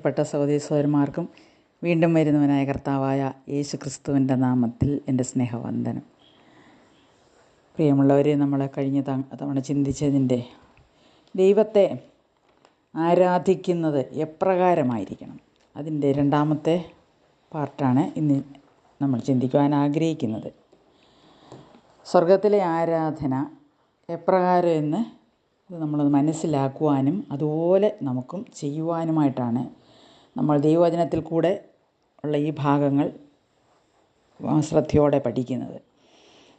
പ്രിയപ്പെട്ട സഹോദരി സഹോദരന്മാർക്കും വീണ്ടും വരുന്നവനായ കർത്താവായ യേശു ക്രിസ്തുവിന്റെ നാമത്തിൽ എന്റെ സ്നേഹവന്ദനം. പ്രിയമുള്ളവരെ നമ്മൾ കഴിഞ്ഞ തവണ ചിന്തിച്ചതിന്റെ ദൈവത്തെ ആരാധിക്കുന്നത് എപ്രകാരമായിരിക്കണം? അതിന്റെ രണ്ടാമത്തെ പാർട്ടാണ് ഇന്ന് നമ്മൾ ചിന്തിക്കുവാൻ ആഗ്രഹിക്കുന്നത്. സ്വർഗത്തിലെ ആരാധന എപ്രകാരം എന്ന് നമ്മളത് മനസ്സിലാക്കുവാനും അതുപോലെ നമുക്കും ചെയ്യുവാനുമായിട്ടാണ് നമ്മൾ ദൈവവചനത്തിൽ കൂടെ ഉള്ള ഈ ഭാഗങ്ങൾ ശ്രദ്ധയോടെ പഠിക്കുന്നത്.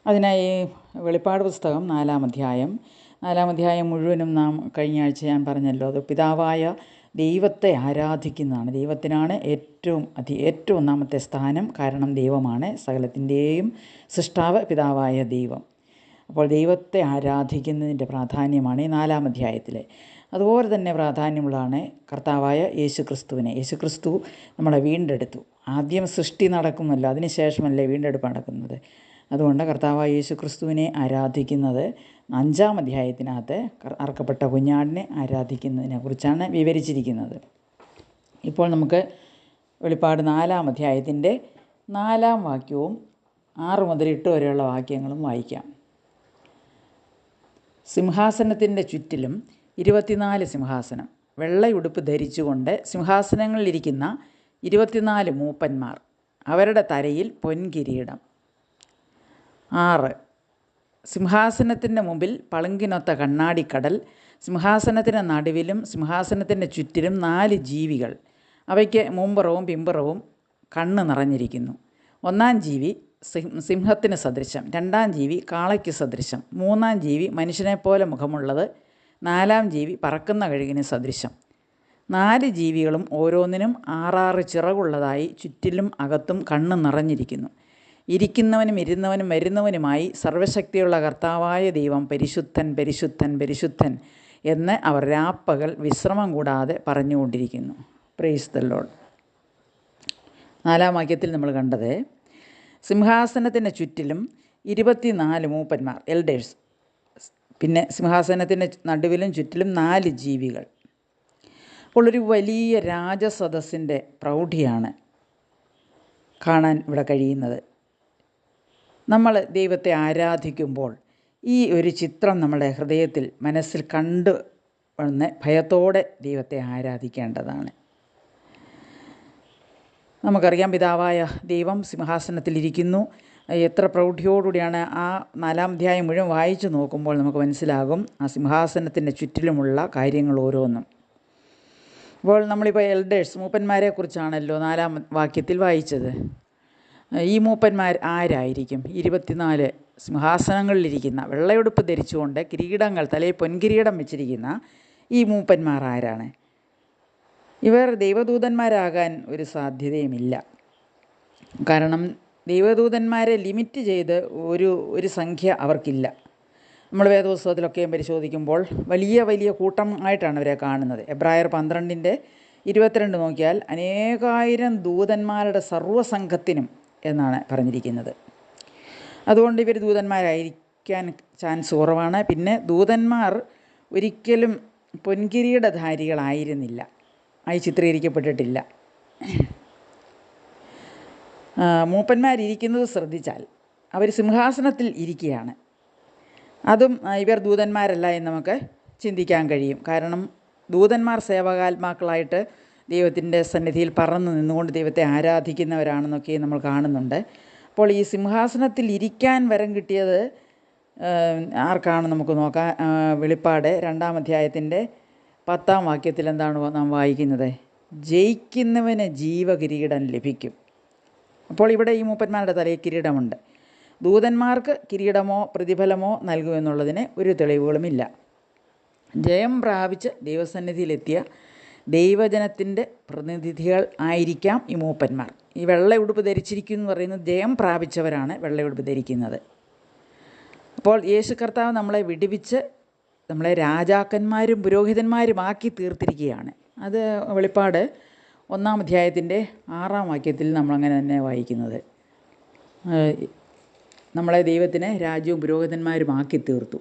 അതിനായി വെളിപ്പാട് പുസ്തകം നാലാം അധ്യായം. നാലാം അധ്യായം മുഴുവനും നാം കഴിഞ്ഞ ആഴ്ച ഞാൻ പറഞ്ഞല്ലോ അത് പിതാവായ ദൈവത്തെ ആരാധിക്കുന്നതാണ്. ദൈവത്തിനാണ് ഏറ്റവും അതി ഏറ്റവും ഒന്നാമത്തെ സ്ഥാനം കാരണം ദൈവമാണ്. സകലത്തിന്റെയും സൃഷ്ടാവ് പിതാവായ ദൈവം. അപ്പോൾ ദൈവത്തെ ആരാധിക്കുന്നതിന്റെ പ്രാധാന്യമാണ് ഈ നാലാം അധ്യായത്തിലെ. അതുപോലെ തന്നെ പ്രാധാന്യമുള്ളതാണ് കർത്താവായ യേശു ക്രിസ്തുവിനെ യേശു ക്രിസ്തു നമ്മളെ വീണ്ടെടുത്തു. ആദ്യം സൃഷ്ടി നടക്കുമല്ലോ അതിനുശേഷമല്ലേ വീണ്ടെടുപ്പ് നടക്കുന്നത്. അതുകൊണ്ട് കർത്താവായ യേശു ക്രിസ്തുവിനെ ആരാധിക്കുന്നത് അഞ്ചാം അധ്യായത്തിനകത്ത് അറക്കപ്പെട്ട കുഞ്ഞാടിനെ ആരാധിക്കുന്നതിനെ കുറിച്ചാണ് വിവരിച്ചിരിക്കുന്നത്. ഇപ്പോൾ നമുക്ക് വെളിപ്പാട് നാലാം അധ്യായത്തിന്റെ നാലാം വാക്യവും ആറ് മുതൽ എട്ട് വരെയുള്ള വാക്യങ്ങളും വായിക്കാം. സിംഹാസനത്തിന്റെ ചുറ്റിലും ഇരുപത്തിനാല് സിംഹാസനം. വെള്ളയുടുപ്പ് ധരിച്ചുകൊണ്ട് സിംഹാസനങ്ങളിലിരിക്കുന്ന ഇരുപത്തിനാല് മൂപ്പന്മാർ. അവരുടെ തലയിൽ പൊൻകിരീടം. ആറ്. സിംഹാസനത്തിന്റെ മുമ്പിൽ പളുങ്കിനൊത്ത കണ്ണാടിക്കടൽ സിംഹാസനത്തിന്റെ നടുവിലും സിംഹാസനത്തിന്റെ ചുറ്റിലും നാല് ജീവികൾ. അവയ്ക്ക് മുമ്പുറവും പിമ്പുറവും കണ്ണ് നിറഞ്ഞിരിക്കുന്നു. ഒന്നാം ജീവി സിംഹത്തിന് സദൃശം. രണ്ടാം ജീവി കാളയ്ക്ക് സദൃശം. മൂന്നാം ജീവി മനുഷ്യനെപ്പോലെ മുഖമുള്ളത് നാലാം ജീവി പറക്കുന്ന കഴുകിന് സദൃശം. നാല് ജീവികളും ഓരോന്നിനും ആറാറ് ചിറകുള്ളതായി ചുറ്റിലും അകത്തും കണ്ണ് നിറഞ്ഞിരിക്കുന്നു. ഇരിക്കുന്നവനും ഇരുന്നവനും വരുന്നവനുമായി സർവശക്തിയുള്ള കർത്താവായ ദൈവം പരിശുദ്ധൻ പരിശുദ്ധൻ പരിശുദ്ധൻ എന്ന് അവർ രാപ്പകൽ വിശ്രമം കൂടാതെ പറഞ്ഞുകൊണ്ടിരിക്കുന്നു. പ്രൈസ് ദ ലോഡ് നാലാം വാക്യത്തിൽ നമ്മൾ കണ്ടത് സിംഹാസനത്തിന് ചുറ്റിലും ഇരുപത്തിനാല് മൂപ്പന്മാർ എൽഡേഴ്സ് പിന്നെ സിംഹാസനത്തിന്റെ നടുവിലും ചുറ്റിലും നാല് ജീവികൾ. അപ്പോൾ ഒരു വലിയ രാജസദസ്സിന്റെ പ്രൗഢിയാണ് കാണാൻ ഇവിടെ കഴിയുന്നത്. നമ്മൾ ദൈവത്തെ ആരാധിക്കുമ്പോൾ ഈ ഒരു ചിത്രം നമ്മുടെ ഹൃദയത്തിൽ മനസ്സിൽ കണ്ട് വന്ന് ഭയത്തോടെ ദൈവത്തെ ആരാധിക്കേണ്ടതാണ്. നമുക്കറിയാം പിതാവായ ദൈവം സിംഹാസനത്തിലിരിക്കുന്നു എത്ര പ്രൗഢിയോടുകൂടിയാണ് ആ നാലാം അധ്യായം മുഴുവൻ വായിച്ചു നോക്കുമ്പോൾ നമുക്ക് മനസ്സിലാകും. ആ സിംഹാസനത്തിന്റെ ചുറ്റിലുമുള്ള കാര്യങ്ങൾ ഓരോന്നും. അപ്പോൾ നമ്മളിപ്പോൾ എൽഡേഴ്സ് മൂപ്പന്മാരെ കുറിച്ചാണല്ലോ നാലാം വാക്യത്തിൽ വായിച്ചത്. ഈ മൂപ്പന്മാർ ആരായിരിക്കും? ഇരുപത്തിനാല് സിംഹാസനങ്ങളിലിരിക്കുന്ന വെള്ളയുടുപ്പ് ധരിച്ചുകൊണ്ട് കിരീടങ്ങൾ തലയിൽ പൊൻകിരീടം വെച്ചിരിക്കുന്ന ഈ മൂപ്പന്മാർ ആരാണ്? ഇവർ ദൈവദൂതന്മാരാകാൻ ഒരു സാധ്യതയുമില്ല. കാരണം ദൈവദൂതന്മാരെ ലിമിറ്റ് ചെയ്ത് ഒരു ഒരു സംഖ്യ അവർക്കില്ല. നമ്മൾ വേദോത്സവത്തിലൊക്കെയും പരിശോധിക്കുമ്പോൾ വലിയ വലിയ കൂട്ടം ആയിട്ടാണ് അവരെ കാണുന്നത്. എബ്രായർ പന്ത്രണ്ടിന്റെ ഇരുപത്തിരണ്ട് നോക്കിയാൽ അനേകായിരം ദൂതന്മാരുടെ സർവസംഘത്തിനും എന്നാണ് പറഞ്ഞിരിക്കുന്നത്. അതുകൊണ്ട് ഇവർ ദൂതന്മാരായിരിക്കാൻ ചാൻസ് കുറവാണ്. പിന്നെ ദൂതന്മാർ ഒരിക്കലും പൊൻകിരീടധാരികളായിരുന്നില്ല. ആയി ചിത്രീകരിക്കപ്പെട്ടിട്ടില്ല. മൂപ്പന്മാരിരിക്കുന്നത് ശ്രദ്ധിച്ചാൽ അവർ സിംഹാസനത്തിൽ ഇരിക്കുകയാണ്. അതും ഇവർ ദൂതന്മാരല്ല എന്ന് നമുക്ക് ചിന്തിക്കാൻ കഴിയും. കാരണം ദൂതന്മാർ സേവകാത്മാക്കളായിട്ട് ദൈവത്തിന്റെ സന്നിധിയിൽ പറന്നു നിന്നുകൊണ്ട് ദൈവത്തെ ആരാധിക്കുന്നവരാണെന്നൊക്കെ നമ്മൾ കാണുന്നുണ്ട്. അപ്പോൾ ഈ സിംഹാസനത്തിൽ ഇരിക്കാൻ വരം കിട്ടിയത് ആർക്കാണ് നമുക്ക് നോക്കാം? വെളിപ്പാട് രണ്ടാം അധ്യായത്തിന്റെ പത്താം വാക്യത്തിൽ എന്താണ് നാം വായിക്കുന്നത്? ജയിക്കുന്നവന് ജീവകിരീടം ലഭിക്കും. അപ്പോൾ ഇവിടെ ഈ മൂപ്പന്മാരുടെ തലയിൽ കിരീടമുണ്ട്. ദൂതന്മാർക്ക് കിരീടമോ പ്രതിഫലമോ നൽകുമെന്നുള്ളതിന് ഒരു തെളിവുകളുമില്ല. ജയം പ്രാപിച്ച് ദൈവസന്നിധിയിലെത്തിയ ദൈവജനത്തിന്റെ പ്രതിനിധികൾ ആയിരിക്കാം ഈ മൂപ്പന്മാർ. ഈ വെള്ള ഉടുപ്പ് ധരിച്ചിരിക്കുന്നു എന്ന് പറയുന്നത് ജയം പ്രാപിച്ചവരാണ് വെള്ള ഉടുപ്പ് ധരിക്കുന്നത്. അപ്പോൾ യേശു കർത്താവ് നമ്മളെ വിടുവിച്ച് നമ്മളെ രാജാക്കന്മാരും പുരോഹിതന്മാരുമാക്കി തീർത്തിരിക്കുകയാണ്. അത് വെളിപ്പാട് ഒന്നാം അധ്യായത്തിന്റെ ആറാം വാക്യത്തിൽ നമ്മളങ്ങനെ തന്നെ വായിക്കുന്നത്. നമ്മളെ ദൈവത്തിന് രാജ്യവും പുരോഹിതന്മാരുമാക്കി തീർത്തു.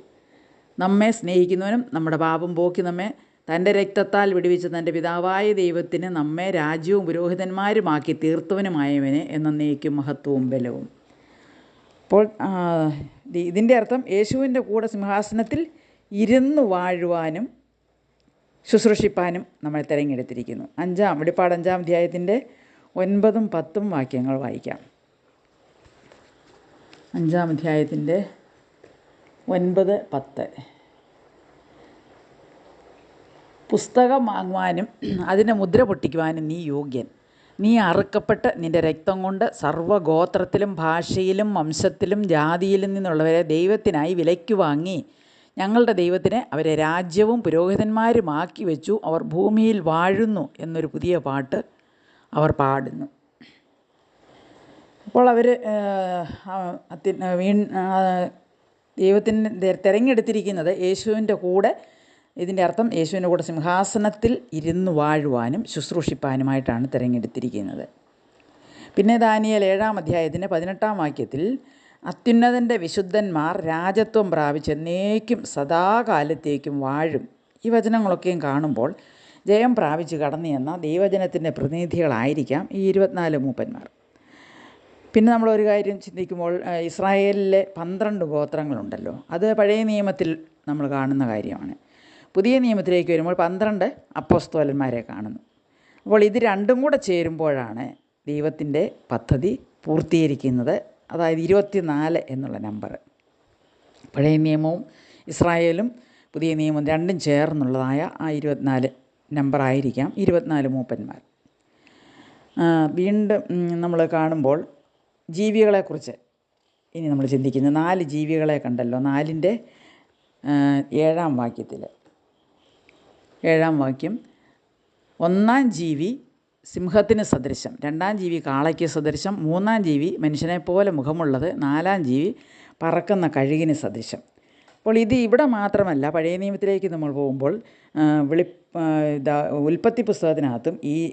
നമ്മെ സ്നേഹിക്കുന്നവനും നമ്മുടെ പാപം പോക്കി നമ്മെ തന്റെ രക്തത്താൽ വിടുവിച്ച തന്റെ പിതാവായ ദൈവത്തിന് നമ്മെ രാജ്യവും പുരോഹിതന്മാരുമാക്കി എന്ന എന്നേക്കും മഹത്വവും ബലവും. അപ്പോൾ ഇതിന്റെ അർത്ഥം യേശുവിന്റെ കൂടെ സിംഹാസനത്തിൽ ഇരുന്ന് വാഴുവാനും ശുശ്രൂഷിപ്പാനും നമ്മൾ തിരഞ്ഞെടുത്തിരിക്കുന്നു. അഞ്ചാം വെളിപ്പാട് അഞ്ചാം അധ്യായത്തിന്റെ ഒൻപതും പത്തും വാക്യങ്ങൾ വായിക്കാം. അഞ്ചാം അധ്യായത്തിന്റെ ഒൻപത് പത്ത്. പുസ്തകം വാങ്ങുവാനും അതിനെ മുദ്ര പൊട്ടിക്കുവാനും നീ യോഗ്യൻ. നീ അറുക്കപ്പെട്ട് നിന്റെ രക്തം കൊണ്ട് സർവഗോത്രത്തിലും ഭാഷയിലും വംശത്തിലും ജാതിയിലും നിന്നുള്ളവരെ ദൈവത്തിനായി വിലയ്ക്ക് വാങ്ങി. ഞങ്ങളുടെ ദൈവത്തിന് അവരെ രാജ്യവും പുരോഹിതന്മാരുമാക്കി വെച്ചു. അവർ ഭൂമിയിൽ വാഴുന്നു എന്നൊരു പുതിയ പാട്ട് അവർ പാടുന്നു. അപ്പോൾ അവർ വീൺ ദൈവത്തിന് തിരഞ്ഞെടുത്തിരിക്കുന്നത് യേശുവിന്റെ കൂടെ. ഇതിന്റെ അർത്ഥം യേശുവിന്റെ കൂടെ സിംഹാസനത്തിൽ ഇരുന്ന് വാഴുവാനും ശുശ്രൂഷിപ്പാനുമായിട്ടാണ് തിരഞ്ഞെടുത്തിരിക്കുന്നത്. പിന്നെ ദാനിയൽ ഏഴാം അധ്യായത്തിന്റെ പതിനെട്ടാം വാക്യത്തിൽ അത്യുന്നതന്റെ വിശുദ്ധന്മാർ രാജത്വം പ്രാപിച്ച് എന്നേക്കും സദാകാലത്തേക്കും വാഴും. ഈ വചനങ്ങളൊക്കെയും കാണുമ്പോൾ ജയം പ്രാപിച്ച് കടന്നു ചെന്ന ദൈവജനത്തിന്റെ പ്രതിനിധികളായിരിക്കാം ഈ ഇരുപത്തിനാല് മൂപ്പന്മാർ. പിന്നെ നമ്മൾ ഒരു കാര്യം ചിന്തിക്കുമ്പോൾ ഇസ്രായേലിലെ പന്ത്രണ്ട് ഗോത്രങ്ങളുണ്ടല്ലോ. അത് പഴയ നിയമത്തിൽ നമ്മൾ കാണുന്ന കാര്യമാണ്. പുതിയ നിയമത്തിലേക്ക് വരുമ്പോൾ പന്ത്രണ്ട് അപ്പോസ്തോലന്മാരെ കാണുന്നു. അപ്പോൾ ഇത് രണ്ടും കൂടെ ചേരുമ്പോഴാണ് ദൈവത്തിന്റെ പദ്ധതി പൂർത്തീകരിക്കുന്നത് അതായത് ഇരുപത്തിനാല് എന്നുള്ള നമ്പർ പഴയ നിയമവും ഇസ്രായേലും പുതിയ നിയമവും രണ്ടും ചേർന്നുള്ളതായ ആ ഇരുപത്തിനാല് നമ്പറായിരിക്കാം ഇരുപത്തിനാല് മൂപ്പന്മാർ. വീണ്ടും നമ്മൾ കാണുമ്പോൾ ജീവികളെക്കുറിച്ച് ഇനി നമ്മൾ ചിന്തിക്കുന്നത് നാല് ജീവികളെ കണ്ടല്ലോ. നാലിന്റെ ഏഴാം വാക്യത്തിൽ ഏഴാം വാക്യം ഒന്നാം ജീവി സിംഹത്തിന് സദൃശം. രണ്ടാം ജീവി കാളയ്ക്ക് സദൃശം. മൂന്നാം ജീവി മനുഷ്യനെ പോലെ മുഖമുള്ളത്. നാലാം ജീവി പറക്കുന്ന കഴുകിന് സദൃശം. അപ്പോൾ ഇത് ഇവിടെ മാത്രമല്ല പഴയ നിയമത്തിലേക്ക് നമ്മൾ പോകുമ്പോൾ വിളി ഉൽപ്പത്തി പുസ്തകത്തിനകത്തും ഈ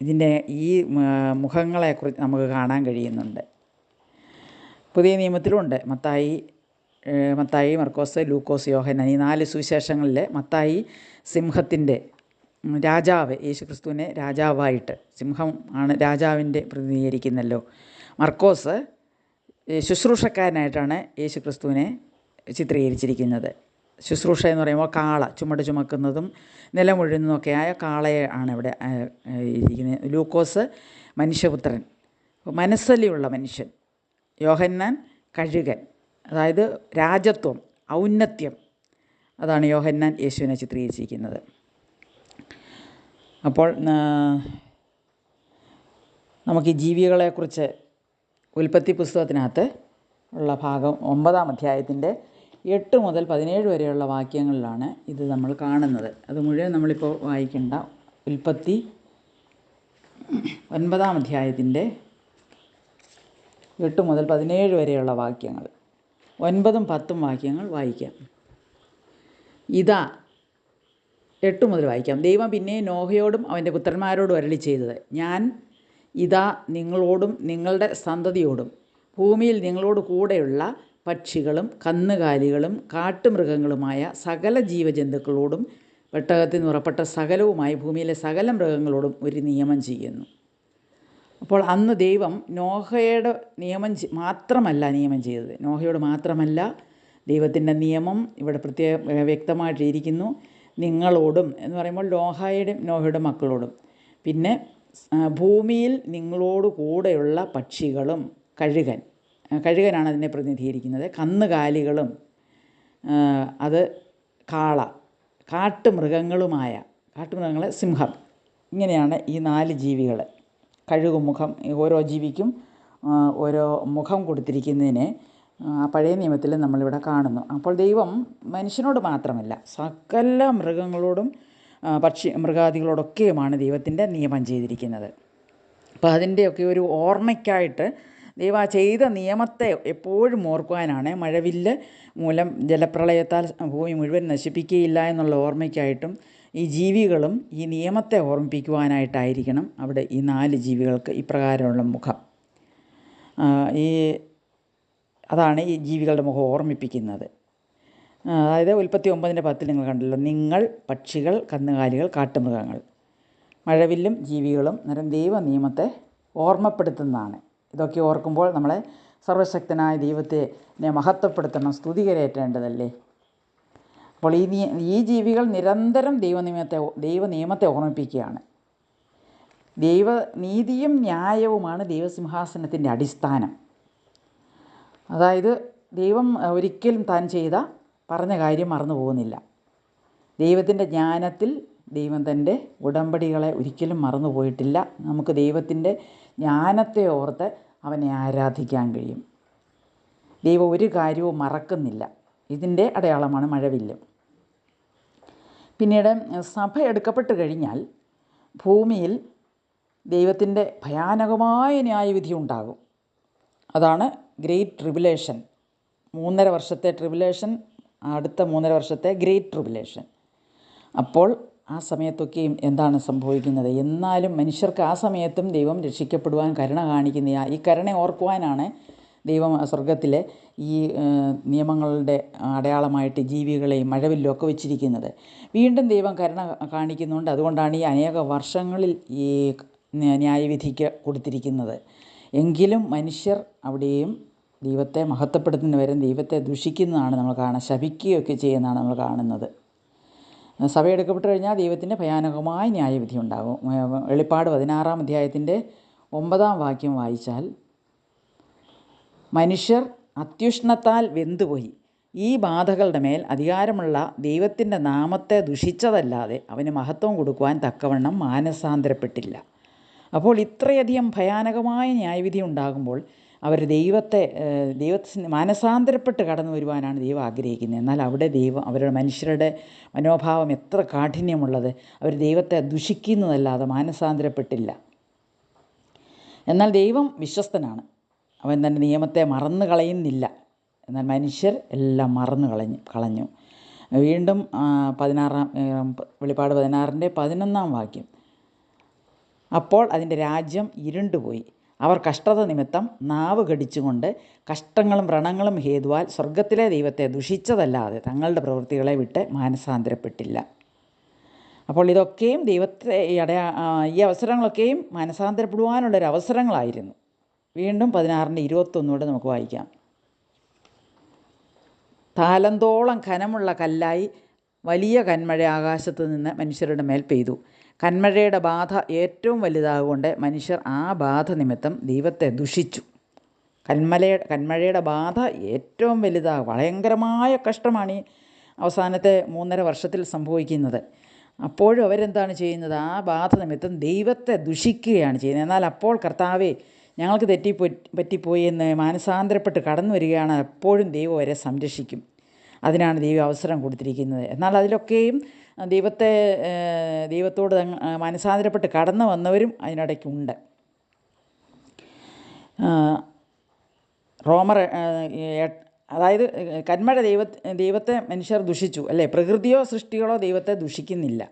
ഇതിന്റെ ഈ മുഖങ്ങളെ മുഖങ്ങളെക്കുറിച്ച് നമുക്ക് കാണാൻ കഴിയുന്നുണ്ട്. പുതിയ നിയമത്തിലുമുണ്ട് മത്തായി മത്തായി മർക്കോസ് ലൂക്കോസ് യോഹന്നാൻ ഈ നാല് സുവിശേഷങ്ങളിലെ മത്തായി സിംഹത്തിന്റെ രാജാവ് യേശു ക്രിസ്തുവിനെ രാജാവായിട്ട് സിംഹം ആണ് രാജാവിന്റെ പ്രതിനിധീകരിക്കുന്നല്ലോ. മർക്കോസ് ശുശ്രൂഷക്കാരനായിട്ടാണ് യേശു ക്രിസ്തുവിനെ ചിത്രീകരിച്ചിരിക്കുന്നത്. ശുശ്രൂഷ എന്ന് പറയുമ്പോൾ കാള ചുമട് ചുമക്കുന്നതും നിലമുഴുന്നതൊക്കെയായ കാളയെ ആണ് ഇവിടെ ഇരിക്കുന്നത്. ലൂക്കോസ് മനുഷ്യപുത്രൻ. മനസ്സലിയുള്ള മനുഷ്യൻ. യോഹന്നാൻ കഴുകൻ. അതായത് രാജത്വം ഔന്നത്യം. അതാണ് യോഹന്നാൻ യേശുവിനെ ചിത്രീകരിച്ചിരിക്കുന്നത്. അപ്പോൾ നമുക്ക് ഈ ജീവികളെക്കുറിച്ച് ഉൽപ്പത്തി പുസ്തകത്തിനകത്ത് ഉള്ള ഭാഗം ഒമ്പതാം അധ്യായത്തിന്റെ എട്ട് മുതൽ പതിനേഴ് വരെയുള്ള വാക്യങ്ങളിലാണ് ഇത് നമ്മൾ കാണുന്നത്. അത് മുഴുവൻ നമ്മളിപ്പോൾ വായിക്കേണ്ട ഉൽപ്പത്തി ഒൻപതാം അധ്യായത്തിന്റെ എട്ട് മുതൽ പതിനേഴ് വരെയുള്ള വാക്യങ്ങൾ. ഒൻപതും പത്തും വാക്യങ്ങൾ വായിക്കാം. ഇതാ എട്ട് മുതൽ വായിക്കാം. ദൈവം പിന്നെ നോഹയോടും അവന്റെ പുത്രന്മാരോടും അരളി ചെയ്തത്. ഞാൻ ഇതാ നിങ്ങളോടും നിങ്ങളുടെ സന്തതിയോടും ഭൂമിയിൽ നിങ്ങളോട് കൂടെയുള്ള പക്ഷികളും കന്നുകാലികളും കാട്ടുമൃഗങ്ങളുമായ സകല ജീവജന്തുക്കളോടും പെട്ടകത്തിൽ നിന്ന് പുറപ്പെട്ട സകലവുമായി ഭൂമിയിലെ സകല മൃഗങ്ങളോടും ഒരു നിയമം ചെയ്യുന്നു. അപ്പോൾ അന്ന് ദൈവം നോഹയുടെ നിയമം മാത്രമല്ല നിയമം ചെയ്തത്. നോഹയോട് മാത്രമല്ല ദൈവത്തിന്റെ നിയമം ഇവിടെ പ്രത്യേക വ്യക്തമായിട്ട് ഇരിക്കുന്നു നിങ്ങളോടും എന്ന് പറയുമ്പോൾ നോഹയുടെ നോഹയുടെ മക്കളോടും. പിന്നെ ഭൂമിയിൽ നിങ്ങളോട് കൂടെയുള്ള പക്ഷികളും കഴുകൻ. കഴുകനാണ് അതിനെ പ്രതിനിധീകരിക്കുന്നത്. കന്നുകാലികളും അത് കാള കാട്ടുമൃഗങ്ങളുമായ കാട്ടുമൃഗങ്ങളെ സിംഹം. ഇങ്ങനെയാണ് ഈ നാല് ജീവികൾ കഴുകുമുഖം ഓരോ ജീവിക്കും ഓരോ മുഖം കൊടുത്തിരിക്കുന്നതിനെ പഴയ നിയമത്തിൽ നമ്മളിവിടെ കാണുന്നു. അപ്പോൾ ദൈവം മനുഷ്യനോട് മാത്രമല്ല സകല മൃഗങ്ങളോടും പക്ഷി മൃഗാദികളോടൊക്കെയുമാണ് ദൈവത്തിന്റെ നിയമം ചെയ്തിരിക്കുന്നത്. അപ്പോൾ അതിന്റെയൊക്കെ ഒരു ഓർമ്മയ്ക്കായിട്ട് ദൈവം ആ ചെയ്ത നിയമത്തെ എപ്പോഴും ഓർക്കുവാനാണ് മഴവില്ല് മൂലം ജലപ്രളയത്താൽ ഭൂമി മുഴുവൻ നശിപ്പിക്കുകയില്ല എന്നുള്ള ഓർമ്മയ്ക്കായിട്ടും ഈ ജീവികളും ഈ നിയമത്തെ ഓർമ്മിപ്പിക്കുവാനായിട്ടായിരിക്കണം അവിടെ ഈ നാല് ജീവികൾക്ക് ഇപ്രകാരമുള്ള മുഖം. ഈ അതാണ് ഈ ജീവികളുടെ മുഖം ഓർമ്മിപ്പിക്കുന്നത്. അതായത് ഉൽപ്പത്തി ഒമ്പതിന്റെ പത്തിൽ നിങ്ങൾ കണ്ടല്ലോ നിങ്ങൾ പക്ഷികൾ കന്നുകാലികൾ കാട്ടുമൃഗങ്ങൾ. മഴവില്ലും ജീവികളും അന്നേരം ദൈവ നിയമത്തെ ഓർമ്മപ്പെടുത്തുന്നതാണ്. ഇതൊക്കെ ഓർക്കുമ്പോൾ നമ്മളെ സർവശക്തനായ ദൈവത്തെ മഹത്വപ്പെടുത്തണം സ്തുതികരേറ്റേണ്ടതല്ലേ? അപ്പോൾ ഈ ഈ ജീവികൾ നിരന്തരം ദൈവനിയമത്തെ ദൈവ നിയമത്തെ ഓർമ്മിപ്പിക്കുകയാണ്. ദൈവ നീതിയും ന്യായവുമാണ് ദൈവസിംഹാസനത്തിന്റെ അടിസ്ഥാനം. അതായത് ദൈവം ഒരിക്കലും താൻ ചെയ്ത പറഞ്ഞ കാര്യം മറന്നു പോകുന്നില്ല. ദൈവത്തിന്റെ ജ്ഞാനത്തിൽ ദൈവം തന്റെ ഉടമ്പടികളെ ഒരിക്കലും മറന്നു പോയിട്ടില്ല. നമുക്ക് ദൈവത്തിന്റെ ജ്ഞാനത്തെ ഓർത്ത് അവനെ ആരാധിക്കാൻ കഴിയും. ദൈവം ഒരു കാര്യവും മറക്കുന്നില്ല. ഇതിന്റെ അടയാളമാണ് മഴവില്ല്. പിന്നീട് സഭ എടുക്കപ്പെട്ട് കഴിഞ്ഞാൽ ഭൂമിയിൽ ദൈവത്തിന്റെ ഭയാനകമായ ന്യായവിധി ഉണ്ടാകും. അതാണ് ഗ്രേറ്റ് ട്രിബുലേഷൻ മൂന്നര വർഷത്തെ ട്രിബുലേഷൻ അടുത്ത മൂന്നര വർഷത്തെ ഗ്രേറ്റ് ട്രിബുലേഷൻ അപ്പോൾ ആ സമയത്തൊക്കെയും എന്താണ് സംഭവിക്കുന്നത്? എന്നാലും മനുഷ്യർക്ക് ആ സമയത്തും ദൈവം രക്ഷിക്കപ്പെടുവാൻ കരുണ കാണിക്കുന്ന ഈ കരുണ ഓർക്കുവാനാണ് ദൈവം സ്വർഗത്തിലെ ഈ നിയമങ്ങളുടെ അടയാളമായിട്ട് ജീവികളെയും മഴവില്ലും ഒക്കെ വെച്ചിരിക്കുന്നത്. വീണ്ടും ദൈവം കരുണ കാണിക്കുന്നുണ്ട്. അതുകൊണ്ടാണ് ഈ അനേക വർഷങ്ങളിൽ ഈ ന്യ- ന്യായവിധിക്ക് കൊടുത്തിരിക്കുന്നത്. എങ്കിലും മനുഷ്യർ അവിടെയും ദൈവത്തെ മഹത്വപ്പെടുത്തുന്നവരും ദൈവത്തെ ദുഷിക്കുന്നതാണ് നമ്മൾ കാണുക ശപിക്കുകയൊക്കെ ചെയ്യുന്നതാണ് നമ്മൾ കാണുന്നത്. സഭ എടുക്കപ്പെട്ട് കഴിഞ്ഞാൽ ദൈവത്തിന്റെ ഭയാനകമായ ന്യായവിധി ഉണ്ടാകും. വെളിപ്പാട് പതിനാറാം അധ്യായത്തിന്റെ ഒമ്പതാം വാക്യം വായിച്ചാൽ മനുഷ്യർ അത്യുഷ്ണത്താൽ വെന്തുപോയി. ഈ ബാധകളുടെ മേൽ അധികാരമുള്ള ദൈവത്തിന്റെ നാമത്തെ ദുഷിച്ചതല്ലാതെ അവന് മഹത്വം കൊടുക്കുവാൻ തക്കവണ്ണം മാനസാന്തരപ്പെട്ടില്ല. അപ്പോൾ ഇത്രയധികം ഭയാനകമായ ന്യായവിധി ഉണ്ടാകുമ്പോൾ അവർ ദൈവത്തെ ദൈവത്തിന് മാനസാന്തരപ്പെട്ട് കടന്നു വരുവാനാണ് ദൈവം ആഗ്രഹിക്കുന്നത്. എന്നാൽ അവിടെ ദൈവം അവരുടെ മനുഷ്യരുടെ മനോഭാവം എത്ര കാഠിന്യമുള്ളത്. അവർ ദൈവത്തെ ദുഷിക്കുന്നതല്ലാതെ മാനസാന്തരപ്പെട്ടില്ല. എന്നാൽ ദൈവം വിശ്വസ്തനാണ്. അവൻ തന്റെ നിയമത്തെ മറന്നു കളയുന്നില്ല. എന്നാൽ മനുഷ്യർ എല്ലാം മറന്നു കളഞ്ഞു കളഞ്ഞു. വീണ്ടും പതിനാറാം വെളിപ്പാട് പതിനാറിന്റെ പതിനൊന്നാം വാക്യം. അപ്പോൾ അതിന്റെ രാജ്യം ഇരുണ്ടുപോയി. അവർ കഷ്ടത നിമിത്തം നാവ് കടിച്ചുകൊണ്ട് കഷ്ടങ്ങളും വ്രണങ്ങളും ഹേതുവാൽ സ്വർഗത്തിലെ ദൈവത്തെ ദുഷിച്ചതല്ലാതെ തങ്ങളുടെ പ്രവൃത്തികളെ വിട്ട് മാനസാന്തരപ്പെട്ടില്ല. അപ്പോൾ ഇതൊക്കെയും ദൈവത്തെ അടയാ ഈ അവസരങ്ങളൊക്കെയും മാനസാന്തരപ്പെടുവാനുള്ളൊരു അവസരങ്ങളായിരുന്നു. വീണ്ടും പതിനാറിന്റെ ഇരുപത്തൊന്നൂടെ നമുക്ക് വായിക്കാം. താലന്തോളം ഖനമുള്ള കല്ലായി വലിയ കന്മഴ ആകാശത്ത് നിന്ന് മനുഷ്യരുടെ മേൽ പെയ്തു. കന്മഴയുടെ ബാധ ഏറ്റവും വലുതാകൊണ്ട് മനുഷ്യർ ആ ബാധ നിമിത്തം ദൈവത്തെ ദുഷിച്ചു. കന്മലയുടെ കന്മഴയുടെ ബാധ ഏറ്റവും വലുതാ ഭയങ്കരമായ കഷ്ടമാണ് ഈ അവസാനത്തെ മൂന്നര വർഷത്തിൽ സംഭവിക്കുന്നത്. അപ്പോഴും അവരെന്താണ് ചെയ്യുന്നത്? ആ ബാധ നിമിത്തം ദൈവത്തെ ദുഷിക്കുകയാണ് ചെയ്യുന്നത്. എന്നാൽ അപ്പോൾ കർത്താവേ ഞങ്ങൾക്ക് തെറ്റി പറ്റിപ്പോയി എന്ന് മാനസാന്തരപ്പെട്ട് കടന്നു വരികയാണ്. എപ്പോഴും ദൈവം അവരെ സംരക്ഷിക്കും. അതിനാണ് ദൈവം അവസരം കൊടുത്തിരിക്കുന്നത്. എന്നാൽ അതിലൊക്കെയും ദൈവത്തെ ദൈവത്തോട് മനസാന്തരപ്പെട്ട് കടന്നു വന്നവരും അതിനിടയ്ക്കുണ്ട്. റോമർ അതായത് കന്മഴ ദൈവ ദൈവത്തെ മനുഷ്യർ ദുഷിച്ചു അല്ലേ? പ്രകൃതിയോ സൃഷ്ടികളോ ദൈവത്തെ ദുഷിക്കുന്നില്ല.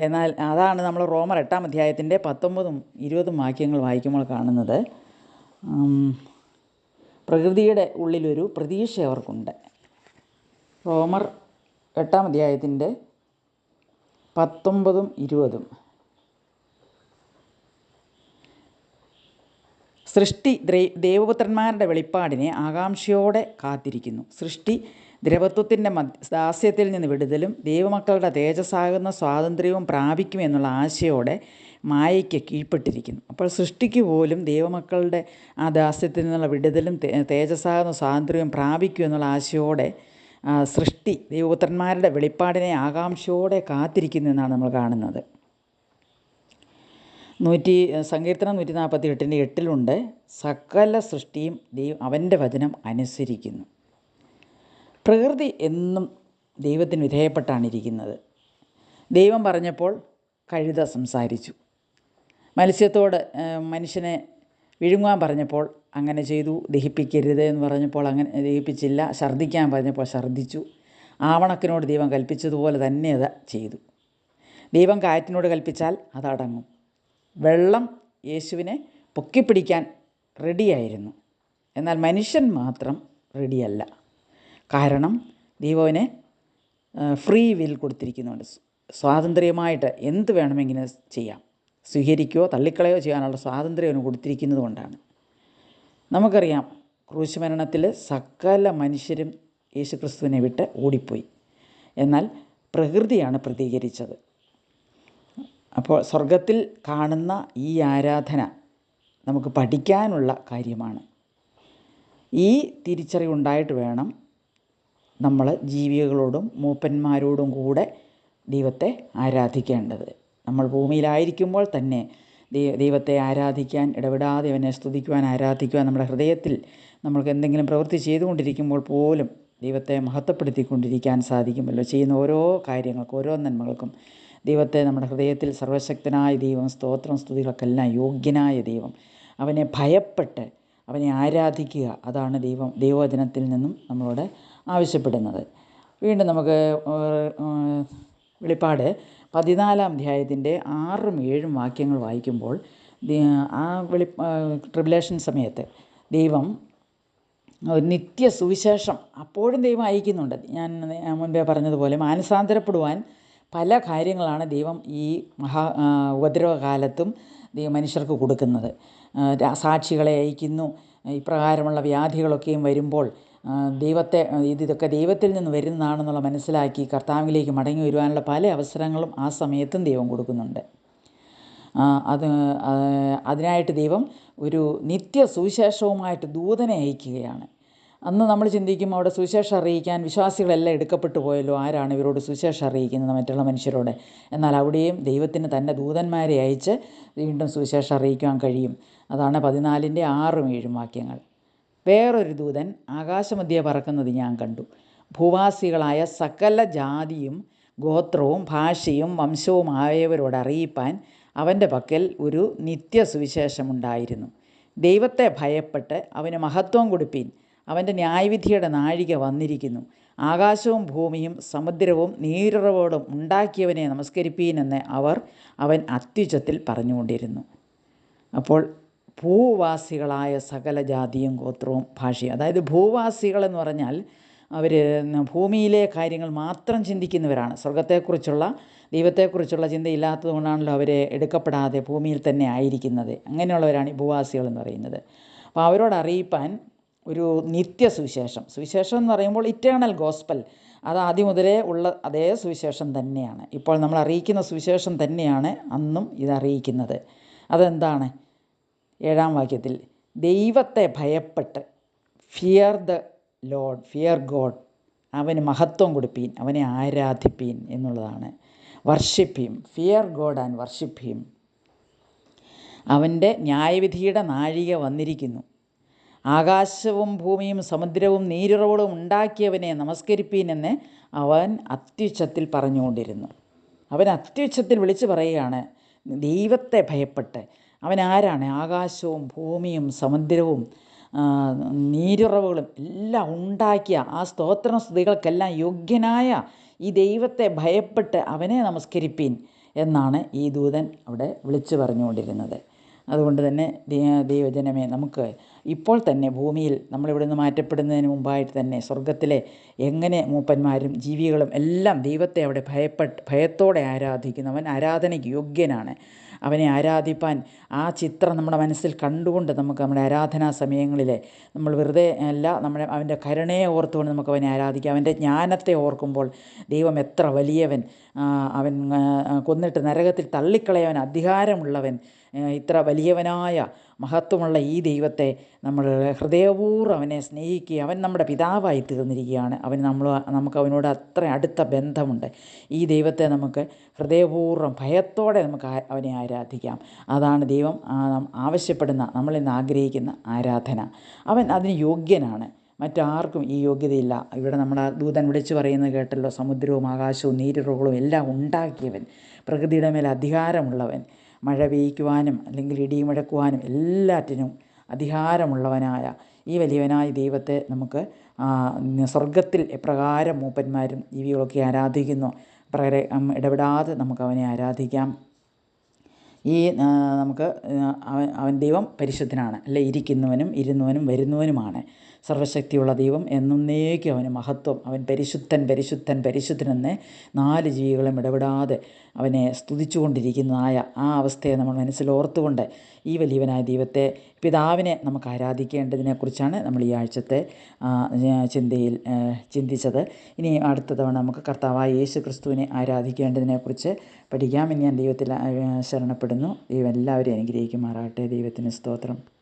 എന്നാൽ അതാണ് നമ്മൾ റോമർ എട്ടാം അധ്യായത്തിന്റെ പത്തൊമ്പതും ഇരുപതും വാക്യങ്ങൾ വായിക്കുമ്പോൾ കാണുന്നത്. പ്രകൃതിയുടെ ഉള്ളിലൊരു പ്രതീക്ഷ അവർക്കുണ്ട്. റോമർ എട്ടാം അധ്യായത്തിന്റെ പത്തൊമ്പതും ഇരുപതും. സൃഷ്ടി ദേവപുത്രന്മാരുടെ വെളിപ്പാടിനെ ആകാംക്ഷയോടെ കാത്തിരിക്കുന്നു. സൃഷ്ടി ദ്രവത്വത്തിന്റെ ദാസ്യത്തിൽ നിന്ന് വിടുതലും ദേവമക്കളുടെ തേജസ്സാകുന്ന സ്വാതന്ത്ര്യവും പ്രാപിക്കും എന്നുള്ള ആശയോടെ മായയ്ക്ക് കീഴ്പ്പെട്ടിരിക്കുന്നു. അപ്പോൾ സൃഷ്ടിക്ക് പോലും ദേവമക്കളുടെ ആ ദാസ്യത്തിൽ നിന്നുള്ള വിടുതലും തേജസ്സാകുന്ന സ്വാതന്ത്ര്യവും പ്രാപിക്കും എന്നുള്ള ആശയോടെ സൃഷ്ടി ദൈവപുത്രന്മാരുടെ വെളിപ്പാടിനെ ആകാംക്ഷയോടെ കാത്തിരിക്കുന്നു എന്നാണ് നമ്മൾ കാണുന്നത്. നൂറ്റി സങ്കീർത്തനം നൂറ്റി നാൽപ്പത്തി എട്ടിന്റെ എട്ടിലുണ്ട് സകല സൃഷ്ടിയും ദൈവം അവന്റെ വചനം അനുസരിക്കുന്നു. പ്രകൃതി എന്നും ദൈവത്തിന് വിധേയപ്പെട്ടാണ് ഇരിക്കുന്നത്. ദൈവം പറഞ്ഞപ്പോൾ കഴുത സംസാരിച്ചു. മത്സ്യത്തോട് മനുഷ്യനെ വിഴുങ്ങുവാൻ പറഞ്ഞപ്പോൾ അങ്ങനെ ചെയ്തു ദഹിപ്പിക്കരുത് എന്ന് പറഞ്ഞപ്പോൾ അങ്ങനെ ദഹിപ്പിച്ചില്ല ഛർദ്ദിക്കാൻ പറഞ്ഞപ്പോൾ ഛർദ്ദിച്ചു. ആവണക്കിനോട് ദൈവം കൽപ്പിച്ചതുപോലെ തന്നെ അത് ചെയ്തു. ദൈവം കാറ്റിനോട് കൽപ്പിച്ചാൽ അതടങ്ങും. വെള്ളം യേശുവിനെ പൊക്കിപ്പിടിക്കാൻ റെഡിയായിരുന്നു. എന്നാൽ മനുഷ്യൻ മാത്രം റെഡിയല്ല. കാരണം ദൈവവിനെ ഫ്രീ വിൽ കൊടുത്തിരിക്കുന്നുണ്ട്. സ്വാതന്ത്ര്യമായിട്ട് എന്ത് വേണമെങ്കിലും ചെയ്യാം. സ്വീകരിക്കുകയോ തള്ളിക്കളയോ ചെയ്യാനുള്ള സ്വാതന്ത്ര്യം അവന് കൊടുത്തിരിക്കുന്നത് കൊണ്ടാണ്. നമുക്കറിയാം ക്രൂശ് മരണത്തിൽ സകല മനുഷ്യരും യേശുക്രിസ്തുവിനെ വിട്ട് ഓടിപ്പോയി. എന്നാൽ പ്രകൃതിയാണ് പ്രതികരിച്ചത്. അപ്പോൾ സ്വർഗത്തിൽ കാണുന്ന ഈ ആരാധന നമുക്ക് പഠിക്കാനുള്ള കാര്യമാണ്. ഈ തിരിച്ചറിവുണ്ടായിട്ട് വേണം നമ്മൾ ജീവികളോടും മൂപ്പന്മാരോടും കൂടെ ദൈവത്തെ ആരാധിക്കേണ്ടത്. നമ്മൾ ഭൂമിയിലായിരിക്കുമ്പോൾ തന്നെ ദൈവത്തെ ആരാധിക്കാൻ ഇടപെടാതെ അവനെ സ്തുതിക്കുവാൻ ആരാധിക്കുവാൻ നമ്മുടെ ഹൃദയത്തിൽ നമ്മൾക്ക് എന്തെങ്കിലും പ്രവൃത്തി ചെയ്തുകൊണ്ടിരിക്കുമ്പോൾ പോലും ദൈവത്തെ മഹത്വപ്പെടുത്തിക്കൊണ്ടിരിക്കാൻ സാധിക്കുമല്ലോ. ചെയ്യുന്ന ഓരോ കാര്യങ്ങൾക്കും ഓരോ നന്മകൾക്കും ദൈവത്തെ നമ്മുടെ ഹൃദയത്തിൽ സർവശക്തനായ ദൈവം സ്തോത്രം സ്തുതികൾക്കെല്ലാം യോഗ്യനായ ദൈവം. അവനെ ഭയപ്പെട്ട് അവനെ ആരാധിക്കുക അതാണ് ദൈവം ദൈവവചനത്തിൽ നിന്നും നമ്മളോട് ആവശ്യപ്പെടുന്നത്. വീണ്ടും നമുക്ക് വെളിപ്പാട് പതിനാലാം അധ്യായത്തിന്റെ ആറും ഏഴും വാക്യങ്ങൾ വായിക്കുമ്പോൾ ആ വെളി ട്രിബുലേഷൻ സമയത്ത് ദൈവം നിത്യ സുവിശേഷം അപ്പോഴും ദൈവം അയക്കുന്നുണ്ട്. ഞാൻ മുൻപേ പറഞ്ഞതുപോലെ മാനസാന്തരപ്പെടുവാൻ പല കാര്യങ്ങളാണ് ദൈവം ഈ മഹാ ഉപദ്രവകാലത്തും ദൈവം മനുഷ്യർക്ക് കൊടുക്കുന്നത്. സാക്ഷികളെ അയക്കുന്നു. ഇപ്രകാരമുള്ള വ്യാധികളൊക്കെയും വരുമ്പോൾ ദൈവത്തെ ഇതൊക്കെ ദൈവത്തിൽ നിന്ന് വരുന്നതാണെന്നുള്ള മനസ്സിലാക്കി കർത്താവിലേക്ക് മടങ്ങി വരുവാനുള്ള പല അവസരങ്ങളും ആ സമയത്തും ദൈവം കൊടുക്കുന്നുണ്ട്. അത് അതിനായിട്ട് ദൈവം ഒരു നിത്യ സുവിശേഷവുമായിട്ട് ദൂതനെ അയക്കുകയാണ്. അന്ന് നമ്മൾ ചിന്തിക്കും അവിടെ സുവിശേഷം അറിയിക്കാൻ വിശ്വാസികളെല്ലാം എടുക്കപ്പെട്ടു പോയല്ലോ. ആരാണ് ഇവരോട് സുവിശേഷം അറിയിക്കുന്നത് മറ്റുള്ള മനുഷ്യരോട്? എന്നാൽ അവിടെയും ദൈവത്തിന് തന്റെ ദൂതന്മാരെ അയച്ച് വീണ്ടും സുവിശേഷം അറിയിക്കാൻ കഴിയും. അതാണ് പതിനാലിന്റെ ആറും ഏഴും വാക്യങ്ങൾ. വേറൊരു ദൂതൻ ആകാശമധ്യേ പറക്കുന്നത് ഞാൻ കണ്ടു. ഭൂവാസികളായ സകല ജാതിയും ഗോത്രവും ഭാഷയും വംശവും ആയവരോട് അറിയിപ്പാൻ അവന്റെ പക്കൽ ഒരു നിത്യ സുവിശേഷമുണ്ടായിരുന്നു ദൈവത്തെ ഭയപ്പെട്ട് അവന് മഹത്വം കൊടുപ്പീൻ. അവന്റെ ന്യായവിധിയുടെ നാഴിക വന്നിരിക്കുന്നു. ആകാശവും ഭൂമിയും സമുദ്രവും നീരുറവോടും ഉണ്ടാക്കിയവനെ നമസ്കരിപ്പീനെന്ന് അവർ അവൻ അത്യുച്ചത്തിൽ പറഞ്ഞുകൊണ്ടിരുന്നു. അപ്പോൾ ഭൂവാസികളായ സകല ജാതിയും ഗോത്രവും ഭാഷയും. അതായത് ഭൂവാസികളെന്ന് പറഞ്ഞാൽ അവർ ഭൂമിയിലെ കാര്യങ്ങൾ മാത്രം ചിന്തിക്കുന്നവരാണ്. സ്വർഗത്തെക്കുറിച്ചുള്ള ദൈവത്തെക്കുറിച്ചുള്ള ചിന്തയില്ലാത്തത് കൊണ്ടാണല്ലോ അവരെ എടുക്കപ്പെടാതെ ഭൂമിയിൽ തന്നെ ആയിരിക്കുന്നത്. അങ്ങനെയുള്ളവരാണ് ഈ ഭൂവാസികൾ എന്ന് പറയുന്നത്. അപ്പോൾ അവരോട് അറിയിപ്പാൻ ഒരു നിത്യ സുവിശേഷം സുവിശേഷം എന്ന് പറയുമ്പോൾ ഇറ്റേണൽ ഗോസ്പൽ അത് ആദ്യം മുതലേ ഉള്ള അതേ സുവിശേഷം തന്നെയാണ്. ഇപ്പോൾ നമ്മൾ അറിയിക്കുന്ന സുവിശേഷം തന്നെയാണ് അന്നും ഇത് അറിയിക്കുന്നത്. അതെന്താണ്? ഏഴാം വാക്യത്തിൽ ദൈവത്തെ ഭയപ്പെട്ട് fear the Lord fear God അവന് മഹത്വം കൊടുപ്പീൻ അവനെ ആരാധിപ്പീൻ എന്നുള്ളതാണ്. Worship fear God and worship അവന്റെ ന്യായവിധിയുടെ നാഴിക വന്നിരിക്കുന്നു. ആകാശവും ഭൂമിയും സമുദ്രവും നീരുറവുകളും ഉണ്ടാക്കിയവനെ നമസ്കരിപ്പീനെന്ന് അവൻ അത്യുച്ചത്തിൽ പറഞ്ഞുകൊണ്ടിരുന്നു. അവൻ അത്യുച്ചത്തിൽ വിളിച്ചു പറയുകയാണ് ദൈവത്തെ ഭയപ്പെട്ട് അവൻ ആരാണ് ആകാശവും ഭൂമിയും സമുദ്രവും നീരുറവുകളും എല്ലാം ഉണ്ടാക്കിയ ആ സ്തോത്ര സ്തുതികൾക്കെല്ലാം യോഗ്യനായ ഈ ദൈവത്തെ ഭയപ്പെട്ട് അവനെ നമസ്കരിപ്പീൻ എന്നാണ് ഈ ദൂതൻ അവിടെ വിളിച്ചു പറഞ്ഞുകൊണ്ടിരുന്നത്. അതുകൊണ്ട് തന്നെ ദൈവജനമേ നമുക്ക് ഇപ്പോൾ തന്നെ ഭൂമിയിൽ നമ്മളിവിടെ നിന്ന് മാറ്റപ്പെടുന്നതിന് മുമ്പായിട്ട് തന്നെ സ്വർഗത്തിലെ എങ്ങനെ മൂപ്പന്മാരും ജീവികളും എല്ലാം ദൈവത്തെ അവിടെ ഭയപ്പെട്ട് ഭയത്തോടെ ആരാധിക്കുന്നവൻ ആരാധനയ്ക്ക് യോഗ്യനാണ്. അവനെ ആരാധിപ്പാൻ ആ ചിത്രം നമ്മുടെ മനസ്സിൽ കണ്ടുകൊണ്ട് നമുക്ക് നമ്മുടെ ആരാധനാ സമയങ്ങളിൽ നമ്മൾ വെറുതെ അല്ല നമ്മുടെ അവന്റെ കരുണയെ ഓർത്തുകൊണ്ട് നമുക്ക് അവനെ ആരാധിക്കാം. അവന്റെ ജ്ഞാനത്തെ ഓർക്കുമ്പോൾ ദൈവം എത്ര വലിയവൻ. അവൻ കൊന്നിട്ട് നരകത്തിൽ തള്ളിക്കളയവൻ അധികാരമുള്ളവൻ ഇത്ര വലിയവനായ മഹത്വമുള്ള ഈ ദൈവത്തെ നമ്മൾ ഹൃദയപൂർവം അവനെ സ്നേഹിക്കുക അവൻ നമ്മുടെ പിതാവായി തീർന്നിരിക്കുകയാണ്. അവൻ നമ്മൾ നമുക്ക് അവനോട് അത്ര അടുത്ത ബന്ധമുണ്ട്. ഈ ദൈവത്തെ നമുക്ക് ഹൃദയപൂർവം ഭയത്തോടെ നമുക്ക് അവനെ ആരാധിക്കാം. അതാണ് ദൈവം ആവശ്യപ്പെടുന്ന നമ്മളിന്ന് ആഗ്രഹിക്കുന്ന ആരാധന. അവൻ അതിന് യോഗ്യനാണ്. മറ്റാർക്കും ഈ യോഗ്യതയില്ല. ഇവിടെ നമ്മുടെ ദൂതൻ വിളിച്ചു പറയുന്നത് കേട്ടല്ലോ സമുദ്രവും ആകാശവും നീരുറവുകളും എല്ലാം ഉണ്ടാക്കിയവൻ പ്രകൃതിയുടെ മേൽ അധികാരമുള്ളവൻ മഴ പെയ്ക്കുവാനും അല്ലെങ്കിൽ ഇടിയും മുഴക്കുവാനും എല്ലാറ്റിനും അധികാരമുള്ളവനായ ഈ വലിയവനായ ദൈവത്തെ നമുക്ക് സ്വർഗത്തിൽ എപ്രകാരം മൂപ്പന്മാരും ജീവികളൊക്കെ ആരാധിക്കുന്നു. പ്രകാരം ഇടപെടാതെ നമുക്ക് അവനെ ആരാധിക്കാം. ഈ നമുക്ക് അവൻ അവൻ ദൈവം പരിശുദ്ധനാണ്. അല്ലെ? ഇരിക്കുന്നവനും ഇരുന്നവനും വരുന്നവനുമാണ്. സർവശക്തിയുള്ള ദൈവം എന്നേക്കും അവന് മഹത്വം. അവൻ പരിശുദ്ധൻ പരിശുദ്ധൻ പരിശുദ്ധനെന്ന് നാല് ജീവികളും ഇടപെടാതെ അവനെ സ്തുതിച്ചുകൊണ്ടിരിക്കുന്നതായ ആ അവസ്ഥയെ നമ്മൾ മനസ്സിലോർത്തുകൊണ്ട് ഈ വലിയവനായ ദൈവത്തെ പിതാവിനെ നമുക്ക് ആരാധിക്കേണ്ടതിനെക്കുറിച്ചാണ് നമ്മൾ ഈ ആഴ്ചത്തെ ചിന്തയിൽ ചിന്തിച്ചത്. ഇനി അടുത്ത തവണ നമുക്ക് കർത്താവായ യേശു ക്രിസ്തുവിനെ ആരാധിക്കേണ്ടതിനെക്കുറിച്ച് പഠിക്കാം. ഇനി ഞാൻ ദൈവത്തിൽ ശരണപ്പെടുന്നു. ദൈവം എല്ലാവരെയും അനുഗ്രഹിക്കുമാറാകട്ടെ. ദൈവത്തിന് സ്തോത്രം.